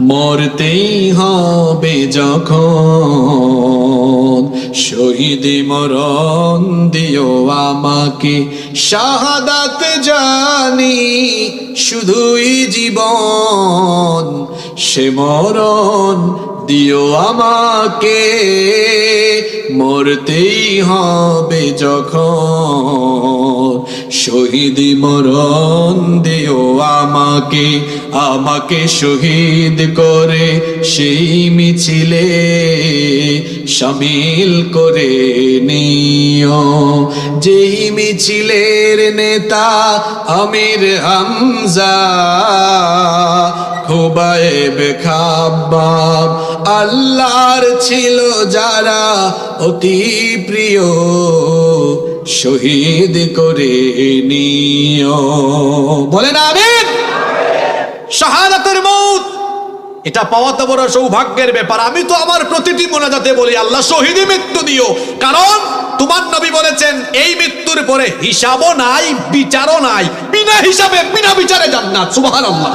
মরতেই হবে যখন। শহীদ মরণ দিও আমাকে, শাহাদাত জানি শুধুই জীবন। সে মরণ দিও আমাকে, মরতেই হবে যখন। শহীদ মরণ দিও আমাকে আমাকে শহীদ করে সেই মিছিলে সামিল করে নিও। যেই মিছিলের নেতা আমির হামজা খুবাইব খাবাব আল্লাহর ছিল যারা অতি প্রিয়। শহীদ করে নিও। বলেন আমিন। শাহাদাতের মৌত, এটা পাওয়া তো বড় সৌভাগ্যের ব্যাপার। আমি তো আমার প্রতিটি মোনাজাতে বলি, আল্লাহ শহীদই মৃত্যু দিও। কারণ তোমার নবী বলেছেন, এই মৃত্যুর পরে হিসাবও নাই, বিচারও নাই। বিনা হিসাবে, বিনা বিচারে জান্নাত, সুবহানাল্লাহ।